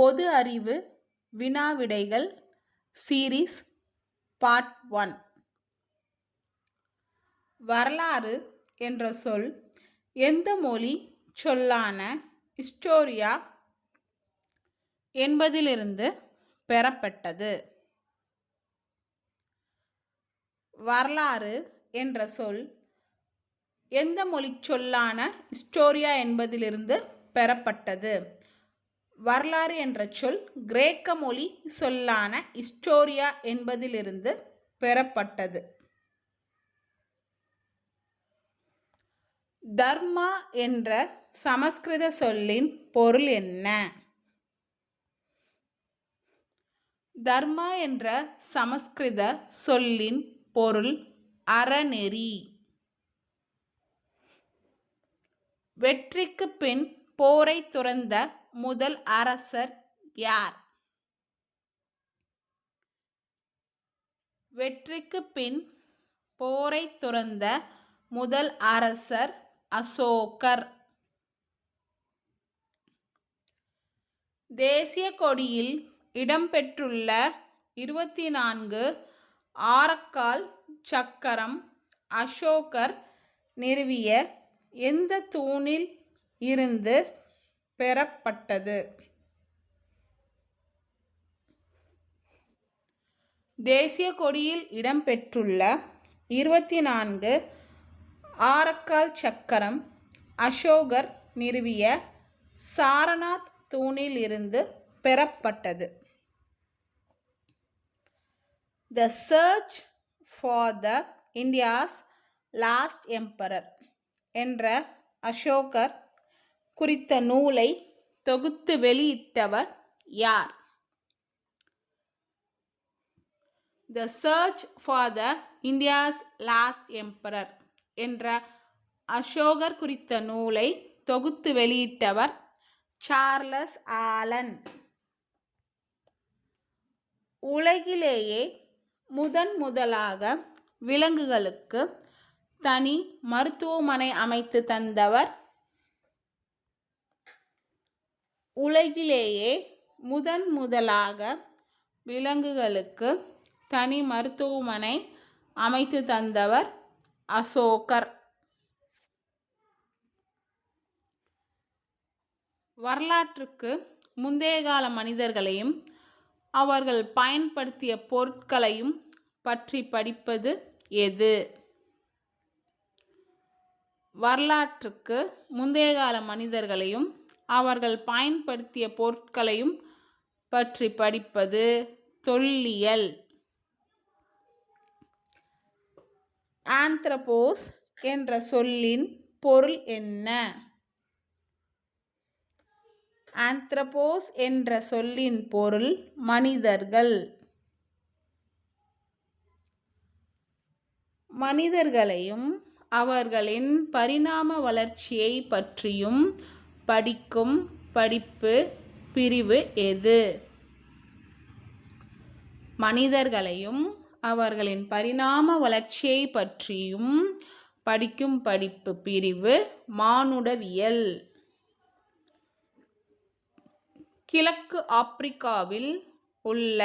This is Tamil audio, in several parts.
பொது அறிவு வினாவிடைகள் சீரீஸ் பார்ட் ஒன் வரலாறு என்ற சொல் எந்த மொழி சொல்லான ஹிஸ்டோரியா என்பதிலிருந்து பெறப்பட்டது. வரலாறு என்ற சொல் எந்த மொழிச் சொல்லான ஹிஸ்டோரியா என்பதிலிருந்து பெறப்பட்டது. வரலாறு என்ற சொல் கிரேக்க மொழி சொல்லான ஹிஸ்டோரியா என்பதிலிருந்து பெறப்பட்டது. தர்மா என்ற சமஸ்கிருத சொல்லின் பொருள் என்ன? தர்மா என்ற சமஸ்கிருத சொல்லின் பொருள் அறநெறி. வெற்றிக்கு பின் போரை துறந்த முதல் அரசர் யார்? வெற்றிக்கு பின் போரை துறந்த முதல் அரசர் அசோகர். தேசிய கொடியில் இடம்பெற்றுள்ள இருபத்தி நான்கு ஆரக்கால் சக்கரம் அசோகர் நிறுவிய எந்த தூணில் இருந்து பெறப்பட்டது. தேசிய கொடியில் இடம்பெற்றுள்ள இருபத்தி நான்கு ஆரக்கால் சக்கரம் அசோகர் நிறுவிய சாரநாத் தூணில் இருந்து பெறப்பட்டது. The search for the India's lost emperor என்ற அசோகர் குறித்த நூலை தொகுத்து வெளியிட்டவர் யார்? The search for the India's lost emperor என்ற அசோகர் குறித்த நூலை தொகுத்து வெளியிட்டவர் சார்லஸ் ஆலன். உலகிலேயே முதன் முதலாக விலங்குகளுக்கு தனி மருத்துவமனை அமைத்து தந்தவர் உலகிலேயே முதன் முதலாக விலங்குகளுக்கு தனி மருத்துவமனை அமைத்து தந்தவர் அசோகர். வரலாற்றுக்கு முந்தைய கால மனிதர்களையும் அவர்கள் பயன்படுத்திய பொருட்களையும் பற்றி படிப்பது எது? வரலாற்றுக்கு முந்தைய கால மனிதர்களையும் அவர்கள் பயன்படுத்திய பொருட்களையும் பற்றி படிப்பது தொல்லியல். ஆந்த்ரபோஸ் என்ற சொல்லின் பொருள் என்ன? ஆந்த்ரபோஸ் என்ற சொல்லின் பொருள் மனிதர்கள். மனிதர்களையும் அவர்களின் பரிணாம வளர்ச்சியை பற்றியும் படிக்கும் படிப்பு பிரிவு எது? மனிதர்களையும் அவர்களின் பரிணாம வளர்ச்சியை பற்றியும் படிக்கும் படிப்பு பிரிவு மானுடவியல். கிழக்கு ஆப்பிரிக்காவில் உள்ள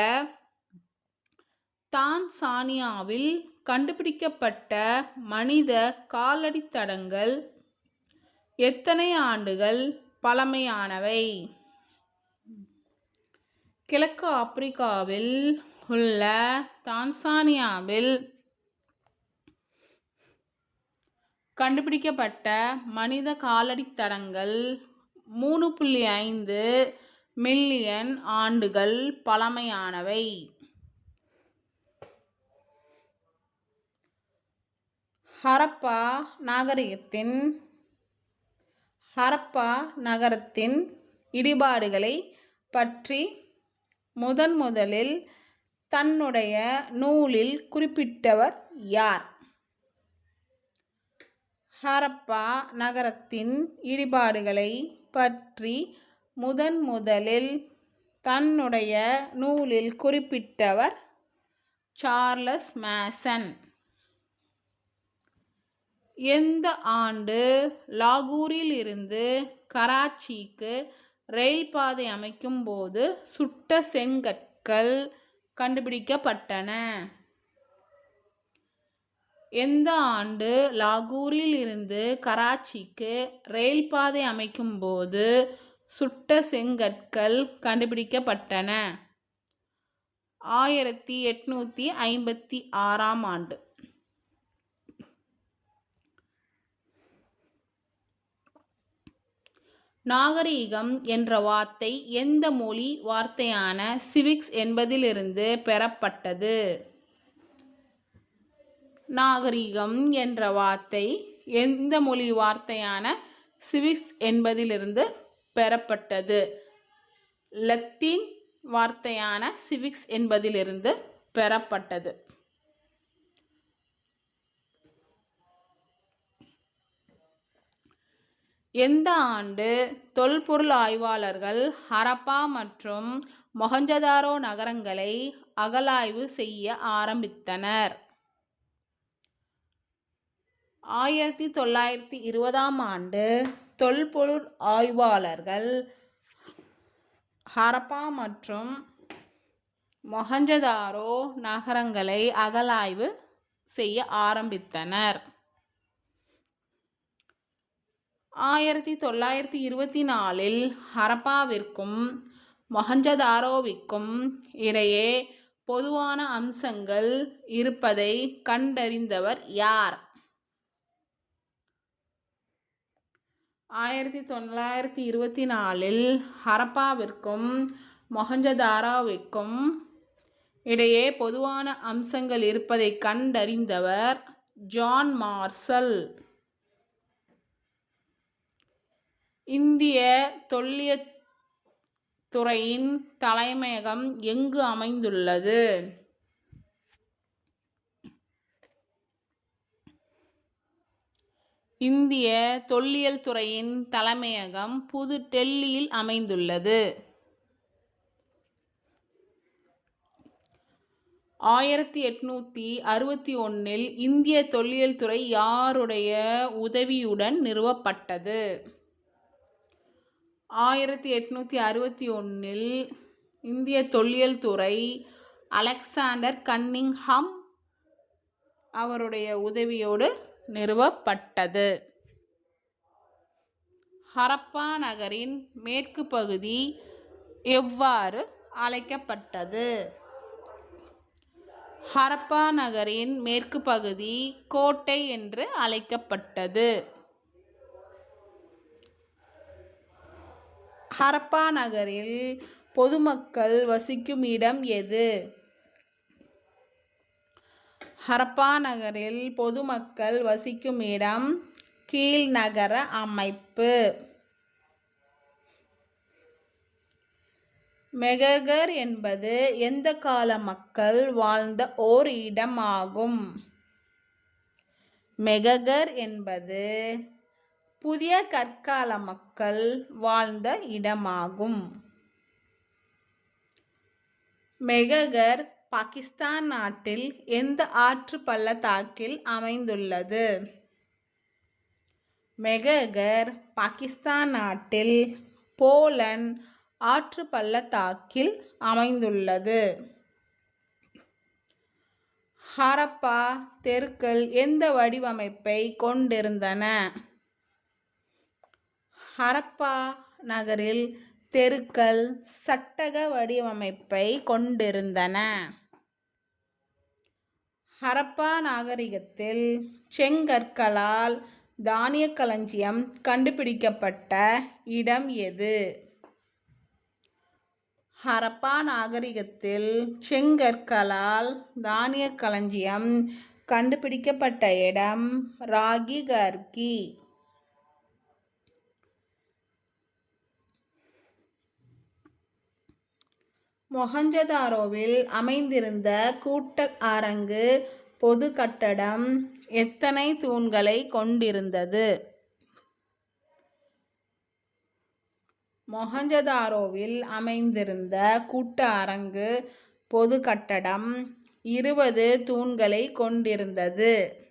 தான்சானியாவில் கண்டுபிடிக்கப்பட்ட மனித காலடித்தடங்கள் எத்தனை ஆண்டுகள் பழமையானவை? கிழக்கு ஆப்பிரிக்காவில் உள்ள தான்சானியாவில் கண்டுபிடிக்கப்பட்ட மனித காலடித்தடங்கள் மூணு புள்ளி ஐந்து மில்லியன் ஆண்டுகள் பழமையானவை. ஹரப்பா நாகரிகத்தின் ஹரப்பா நகரத்தின் இடிபாடுகளை பற்றி முதன் முதலில் தன்னுடைய நூலில் குறிப்பிட்டவர் யார்? ஹரப்பா நகரத்தின் இடிபாடுகளை பற்றி முதன் முதலில் தன்னுடைய நூலில் குறிப்பிட்டவர் சார்லஸ் மேசன். எந்த ஆண்டு லாகூரில் இருந்து கராச்சிக்கு ரயில் பாதை அமைக்கும் போது சுட்ட செங்கற்கள் கண்டுபிடிக்கப்பட்டன? எந்த ஆண்டு லாகூரில் இருந்து கராச்சிக்கு ரயில் பாதை அமைக்கும் போது சுட்ட செங்கற்கள் கண்டுபிடிக்கப்பட்டன? ஆயிரத்தி எட்நூற்றி ஐம்பத்தி ஆறாம் ஆண்டு. நாகரீகம் என்ற வார்த்தை எந்த மொழி வார்த்தையான சிவிக்ஸ் என்பதிலிருந்து பெறப்பட்டது? நாகரீகம் என்ற வார்த்தை எந்த மொழி வார்த்தையான சிவிக்ஸ் என்பதிலிருந்து பெறப்பட்டது? லத்தீன் வார்த்தையான சிவிக்ஸ் என்பதிலிருந்து பெறப்பட்டது. எந்த ஆண்டு தொல்பொருள் ஆய்வாளர்கள் ஹரப்பா மற்றும் மொஹஞ்சதாரோ நகரங்களை அகலாய்வு செய்ய ஆரம்பித்தனர்? ஆயிரத்தி தொள்ளாயிரத்தி இருபதாம் ஆண்டு தொல்பொருள் ஆய்வாளர்கள் ஹரப்பா மற்றும் மொஹஞ்சதாரோ நகரங்களை அகலாய்வு செய்ய ஆரம்பித்தனர். ஆயிரத்தி தொள்ளாயிரத்தி இருபத்தி நாலில் ஹரப்பாவிற்கும் மொஹஞ்சதாரோவிற்கும் இடையே பொதுவான அம்சங்கள் இருப்பதை கண்டறிந்தவர் யார்? ஆயிரத்தி தொள்ளாயிரத்தி இருபத்தி நாலில் ஹரப்பாவிற்கும் மொஹஞ்சதாரோவிற்கும் இடையே பொதுவான அம்சங்கள் இருப்பதை கண்டறிந்தவர் ஜான் மார்சல். இந்திய தொல்லிய துறையின் தலைமையகம் எங்கு அமைந்துள்ளது? இந்திய தொல்லியல் துறையின் தலைமையகம் புது டெல்லியில் அமைந்துள்ளது. ஆயிரத்தி எட்நூற்றி அறுபத்தி ஒன்றில் இந்திய தொல்லியல் துறை யாருடைய உதவியுடன் நிறுவப்பட்டது? ஆயிரத்தி எட்நூற்றி அறுபத்தி ஒன்றில் இந்திய தொல்லியல் துறை அலெக்சாண்டர் கன்னிங்ஹாம் அவருடைய உதவியோடு நிறுவப்பட்டது. ஹரப்பா நகரின் மேற்கு பகுதி எவ்வாறு அழைக்கப்பட்டது? ஹரப்பா நகரின் மேற்கு பகுதி கோட்டை என்று அழைக்கப்பட்டது. ஹரப்பா நகரில் பொதுமக்கள் வசிக்கும் இடம் எது? ஹரப்பா நகரில் பொதுமக்கள் வசிக்கும் இடம் கீழ்நகர அமைப்பு. மெககர் என்பது எந்த கால மக்கள் வாழ்ந்த ஓர் இடமாகும் மெககர் என்பது புதிய கற்கால மக்கள் வாழ்ந்த இடமாகும். மெககர் பாகிஸ்தான் நாட்டில் எந்த ஆற்று பள்ளத்தாக்கில் அமைந்துள்ளது? மெககர் பாகிஸ்தான் நாட்டில் போலன் ஆற்று பள்ளத்தாக்கில் அமைந்துள்ளது. ஹரப்பா தெருக்கள் எந்த வடிவமைப்பை கொண்டிருந்தன? ஹரப்பா நகரில் தெருக்கள் சட்டக வடிவமைப்பை கொண்டிருந்தன. ஹரப்பா நாகரிகத்தில் செங்கற்களால் தானிய களஞ்சியம் கண்டுபிடிக்கப்பட்ட இடம் எது? ஹரப்பா நாகரிகத்தில் செங்கற்களால் தானிய களஞ்சியம் கண்டுபிடிக்கப்பட்ட இடம் ராகி கர்கி மொஹஞ்சதாரோவில் அமைந்திருந்த கூட்ட அரங்கு பொது கட்டடம் எத்தனை தூண்களை கொண்டிருந்தது? மொஹஞ்சதாரோவில் அமைந்திருந்த கூட்ட அரங்கு பொது கட்டடம் இருபது தூண்களை கொண்டிருந்தது.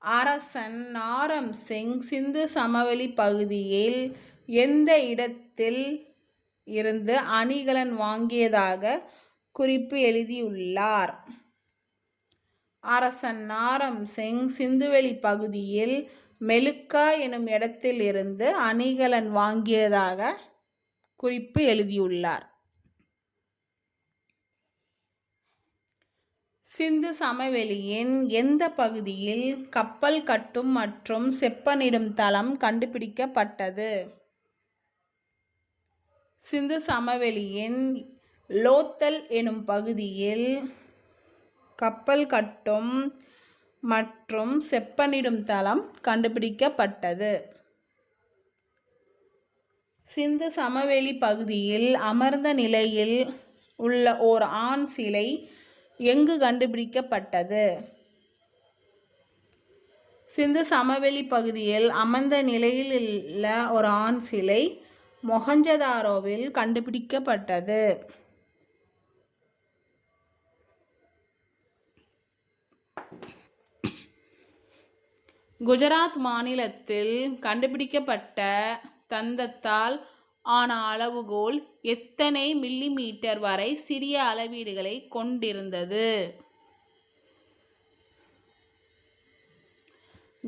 அரசன் நாரம் சிங் சிந்து சமவெளி பகுதியில் எந்த இடத்தில் இருந்து அணிகலன் வாங்கியதாக குறிப்பு எழுதியுள்ளார். அரசன் நாரம் சிங் சிந்துவெளி பகுதியில் மெலுக்கா எனும் இடத்தில் இருந்து அணிகலன் வாங்கியதாக குறிப்பு எழுதியுள்ளார். சிந்து சமவெளியின் எந்த பகுதியில் கப்பல் கட்டும் மற்றும் செப்பனிடும் தளம் கண்டுபிடிக்கப்பட்டது? சிந்து சமவெளியின் லோத்தல் எனும் பகுதியில் கப்பல் கட்டும் மற்றும் செப்பனிடும் தளம் கண்டுபிடிக்கப்பட்டது. சிந்து சமவெளி பகுதியில் அமர்ந்த நிலையில் உள்ள ஓர் ஆண் சிலை எங்கு கண்டுபிடிக்கப்பட்டது? சிந்து சமவெளி பகுதியில் அமர்ந்த நிலையில் உள்ள ஒரு ஆண் சிலை மொஹஞ்சதாரோவில் கண்டுபிடிக்கப்பட்டது. குஜராத் மாநிலத்தில் கண்டுபிடிக்கப்பட்ட தந்தத்தால் ஆன அளவுகோல் எத்தனை மில்லிமீட்டர் வரை சிறிய அளவீடுகளை கொண்டிருந்தது?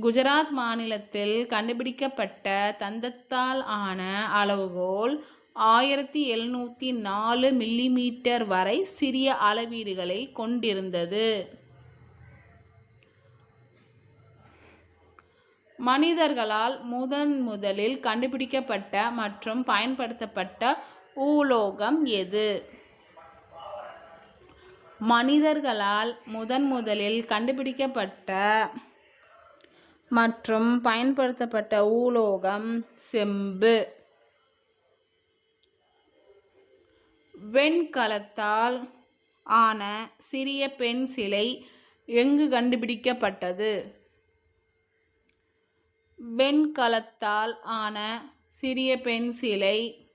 குஜராத் மாநிலத்தில் கண்டுபிடிக்கப்பட்ட தந்தத்தால் ஆன அளவுகோல் ஆயிரத்தி எழுநூற்றி நாலு மில்லிமீட்டர் வரை சிறிய அளவீடுகளை கொண்டிருந்தது. மனிதர்களால் முதன் முதலில் கண்டுபிடிக்கப்பட்ட மற்றும் பயன்படுத்தப்பட்ட ஊலோகம் எது? மனிதர்களால் முதன் முதலில் கண்டுபிடிக்கப்பட்ட மற்றும் பயன்படுத்தப்பட்ட ஊலோகம் செம்பு. வெண்கலத்தால் ஆன சிறிய பெண் சிலை எங்கு கண்டுபிடிக்கப்பட்டது? வெண்கலத்தால் ஆன சிறிய பெண் சிலை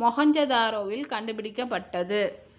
மொஹஞ்சதாரோவில் கண்டுபிடிக்கப்பட்டது.